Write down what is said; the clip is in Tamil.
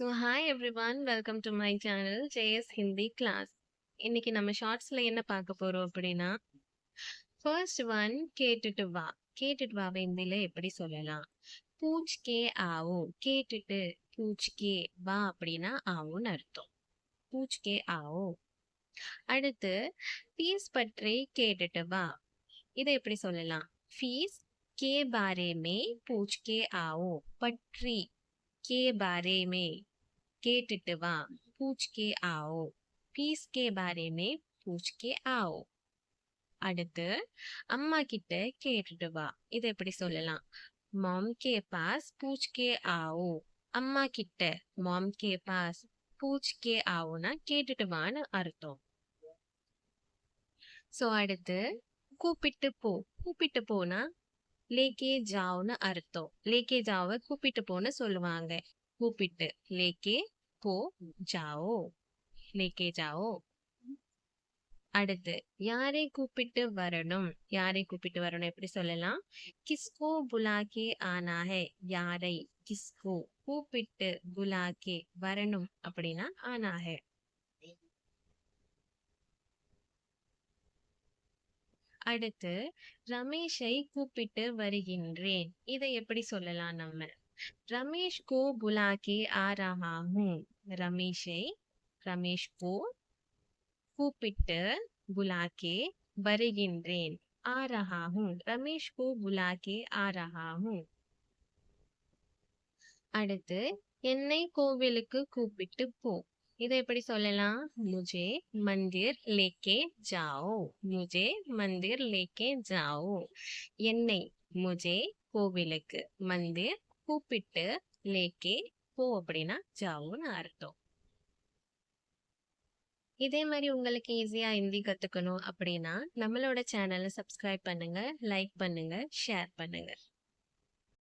so hi everyone welcome to my channel JS Hindi class இன்னைக்கு நம்ம ஷார்ட்ஸ்ல என்ன பார்க்க போறோம் அப்படின்னா ஃபர்ஸ்ட் ஒன் கேட்டுட்டு வா கேட்டுட்டு வாவை ஹிந்தில எப்படி சொல்லலாம் பூச் கே ஆவோ கேட்டுட்டு பூச் கே வா அப்படின்னா ஆவோன்னு அர்த்தம் பூச் கே ஆவோ அடுத்து ஃபீஸ் பற்றி கேட்டுட்டு வா இதை எப்படி சொல்லலாம் ஃபீஸ் கே பாரே மே பூச் கே ஆவோ பற்றி के बारे में கேட்டுட்டு வா. பூச் கே ஆவோ. ஃபீஸ் கே பாரே பூச் கே ஆவோ. அடுத்து அம்மா கிட்ட கேட்டுட்டு வா. இதை எப்படி சொல்லலாம்? மாம் கே பாஸ் பூச் கே ஆவோ. அம்மா கிட்ட மாம் கே பாஸ் பூச் கே ஆவோனா கேட்டுட்டு வான்னு அர்த்தம். ஸோ அடுத்து கூப்பிட்டு போ. கூப்பிட்டு போனா லேக்கே ஜாவ்னு அர்த்தம். லேக்கே ஜாவை கூப்பிட்டு போன்னு சொல்லுவாங்க. கூப்பிட்டு லேக்கே போ ஜாவோ லேக்கே ஜாவோ. அடுத்து யாரை கூப்பிட்டு வரணும்? யாரை கூப்பிட்டு வரணும்? எப்படி சொல்லலாம்? கிஸ்கோ புலாக்கே ஆனா ஹே யாரை கிஸ்கோ கூப்பிட்டு புலாக்கே வரணும்? அப்படின்னா ஆனா ஹே அடுத்து ரமேஷை கூப்பிட்டு வருகின்றேன். இதை எப்படி சொல்லலாம் நம்ம? ரமேஷ் கோ புலாக்கே ஆ ரஹா ஹூம் ரமேஷை ரமேஷ் கோ கூப்பிட்டு புலாக்கே வருகின்றேன் ஆ ரஹா ஹூம் ரமேஷ் கோ புலாக்கே ஆ ரஹா ஹூம் அடுத்து என்னை கோவிலுக்கு கூப்பிட்டு போ. இதை எப்படி சொல்லலாம்? முஜே மந்திர் லேக்கே ஜாவோ. முஜே மந்திர் லேக்கே ஜாவோ. என்னை முஜே கோவிலுக்கு மந்திர் கூப்பிட்டு லேக்கே போ அப்படின்னா ஜாவோன்னு அர்த்தம். இதே மாதிரி உங்களுக்கு ஈஸியாக ஹிந்தி கத்துக்கணும் அப்படின்னா நம்மளோட சேனலை சப்ஸ்கிரைப் பண்ணுங்க லைக் பண்ணுங்க ஷேர் பண்ணுங்க.